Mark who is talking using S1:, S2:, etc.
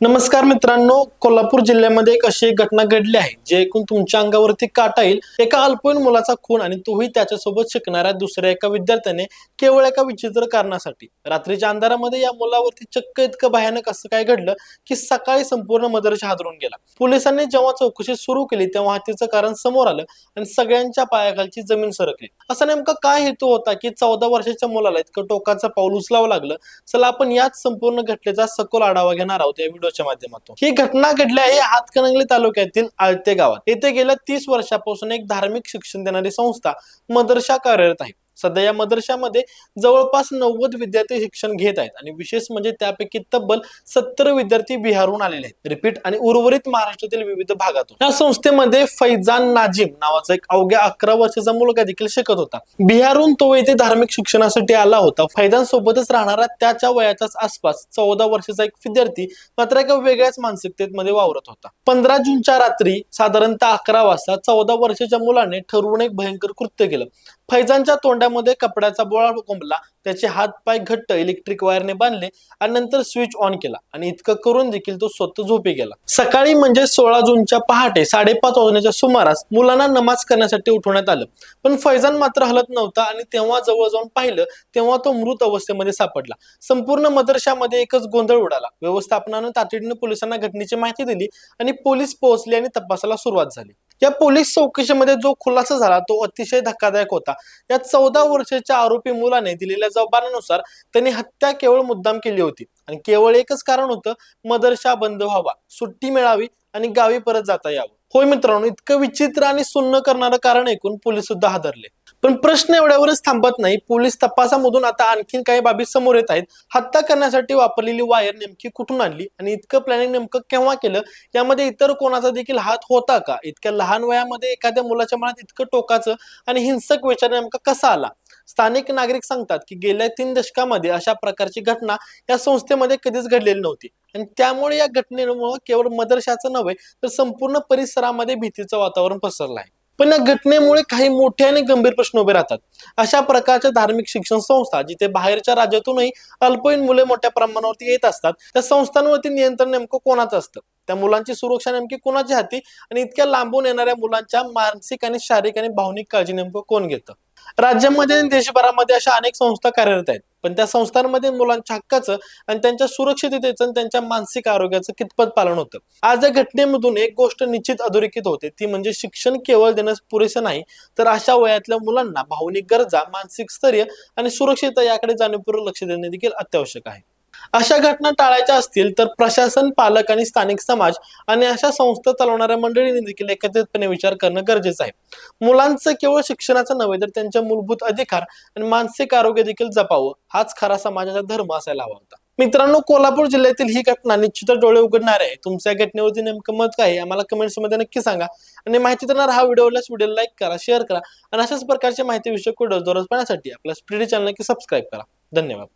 S1: नमस्कार मित्रांनो कोल्हापूर जिल्ह्यामध्ये एक अशी एक घटना घडली आहे जे ऐकून तुमच्या अंगावरती काटा येईल एका अल्पवयीन मुलाचा खून आणि तोही त्याच्यासोबत शिकणाऱ्या दुसऱ्या एका विद्यार्थ्याने केवळ एका विचित्र कारणासाठी. रात्रीच्या अंधारामध्ये या मुलावरती चक्क इतकं भयानक असं काय घडलं की सकाळी संपूर्ण मदरशा हादरून गेला. पोलिसांनी जेव्हा चौकशी सुरू केली तेव्हा हत्येचं कारण समोर आलं आणि सगळ्यांच्या पायाखालची जमीन सरकली. असा नेमका काय हेतू होता की चौदा वर्षाच्या मुलाला इतकं टोकाचं पाऊल उचलावं लागलं? चला आपण याच संपूर्ण घटनेचा सखोल आढावा घेणार आहोत. या व्हिडिओच्या माध्यमातून. ही घटना घडली आहे हातकणंगले तालुक्यातील आळते गावात. येथे गेल्या तीस वर्षापासून एक धार्मिक शिक्षण देणारी संस्था मदरशा कार्यरत आहे. सध्या या मदरशामध्ये जवळपास नव्वद विद्यार्थी शिक्षण घेत आहेत आणि विशेष म्हणजे त्यापैकी तब्बल सत्तर विद्यार्थी बिहारहून आलेले आहेत. रिपीट आणि उर्वरित महाराष्ट्रातील विविध भागातून. या संस्थेमध्ये फैजान नाजिम नावाचा एक अवघ्या अकरा वर्षाचा मुलगा देखील शिकत होता. बिहारहून तो येथे धार्मिक शिक्षणासाठी आला होता. फैजान सोबतच राहणारा त्याच्या वयाच्याच आसपास चौदा वर्षाचा एक विद्यार्थी मात्र एका वेगळ्याच मानसिकतेमध्ये वावरत होता. पंधरा जूनच्या रात्री साधारणतः अकरा वाजता चौदा वर्षाच्या मुलाने ठरवून एक भयंकर कृत्य केलं. फैजानच्या तोंडामध्ये कपड्याचा बोळा कोंबला त्याचे हात पाय घट्ट इलेक्ट्रिक वायरने बांधले आणि नंतर स्विच ऑन केला आणि इतकं करून देखील तो स्वतः झोपी गेला. सकाळी म्हणजे सोळा जूनच्या पहाटे साडेपाच वाजण्याच्या सुमारास मुलांना नमाज करण्यासाठी उठवण्यात आलं. पण फैजान मात्र हलत नव्हता आणि तेव्हा जवळ जाऊन पाहिलं तेव्हा तो मृत अवस्थेमध्ये सापडला. संपूर्ण मदरशामध्ये एकच गोंधळ उडाला. व्यवस्थापनानं तातडीनं पोलिसांना घटनेची माहिती दिली आणि पोलीस पोहोचले आणि तपासाला सुरुवात झाली. या पोलीस चौकशीमध्ये जो खुलासा झाला तो अतिशय धक्कादायक होता. या चौदा वर्षाच्या आरोपी मुलाने दिलेल्या जबाबानुसार त्यांनी हत्या केवळ मुद्दाम केली होती. आणि केवळ एकच कारण होतं मदरशा बंद व्हावा सुट्टी मिळावी आणि गावी परत जाता यावं. होय मित्रांनो इतकं विचित्र आणि सुन्न करणारं कारण ऐकून पोलीस सुद्धा हादरले. पण प्रश्न एवढ्यावरच थांबत नाही. पोलीस तपासामधून आता आणखीन काही बाबी समोर येत आहेत. हत्या करण्यासाठी वापरलेली वायर नेमकी कुठून आणली? आणि इतकं प्लॅनिंग नेमकं केव्हा केलं? यामध्ये इतर कोणाचा देखील हात होता का? इतक्या लहान वयामध्ये एखाद्या मुलाच्या मनात इतकं टोकाचं आणि हिंसक विचार नेमका कसा आला? स्थानिक नागरिक सांगतात की गेल्या तीन दशकामध्ये अशा प्रकारची घटना या संस्थेमध्ये कधीच घडलेली नव्हती. आणि त्यामुळे या घटनेमुळे केवळ मदरशाचं नव्हे तर संपूर्ण परिसरामध्ये भीतीचं वातावरण पसरलं आहे. पण या घटनेमुळे काही मोठे आणि गंभीर प्रश्न उभे राहतात. अशा प्रकारच्या धार्मिक शिक्षण संस्था जिथे बाहेरच्या राज्यातूनही अल्पवयीन मुले मोठ्या प्रमाणावरती येत असतात त्या संस्थांवरती नियंत्रण नेमकं कोणाचं असतं? त्या मुलांची सुरक्षा नेमकी कोणाच्या हाती? आणि इतक्या लांबून येणाऱ्या मुलांच्या मानसिक आणि शारीरिक आणि भावनिक काळजी नेमकं कोण घेतं? राज्यामध्ये आणि देशभरामध्ये अशा अनेक संस्था कार्यरत आहेत. पण त्या संस्थांमध्ये मुलांच्या हक्काचं आणि त्यांच्या सुरक्षिततेचं आणि त्यांच्या मानसिक आरोग्याचं कितपत पालन होतं. आज या घटनेमधून एक गोष्ट निश्चित अधोरेखित होते. ती म्हणजे शिक्षण केवळ देण्यास पुरेसं नाही तर अशा वयातल्या मुलांना भावनिक गरजा मानसिक स्थैर्य आणि सुरक्षितता याकडे जाणीवपूर्वक लक्ष देणे देखील अत्यावश्यक आहे. अशा घटना टाळायच्या असतील तर प्रशासन पालक आणि स्थानिक समाज आणि अशा संस्था चालवणाऱ्या मंडळींनी देखील एकत्रितपणे विचार करणं गरजेचं आहे. मुलांचं केवळ शिक्षणाचं नव्हे तर त्यांच्या मूलभूत अधिकार आणि मानसिक आरोग्य देखील जपावं हाच खरा समाजाचा धर्म असायला हवा होता. मित्रांनो कोल्हापूर जिल्ह्यातील ही घटना निश्चितच डोळे उघडणार आहे. तुमच्या घटनेवरती नेमकं मत काय आहे आम्हाला कमेंट्समध्ये नक्की सांगा. आणि माहिती देणार हा व्हिडिओला व्हिडिओ लाईक करा शेअर करा आणि अशाच प्रकारच्या माहिती विषयक व्हिडिओ दररोज पाहण्यासाठी आपल्या स्पीडी चॅनल नक्की सबस्क्राईब करा. धन्यवाद.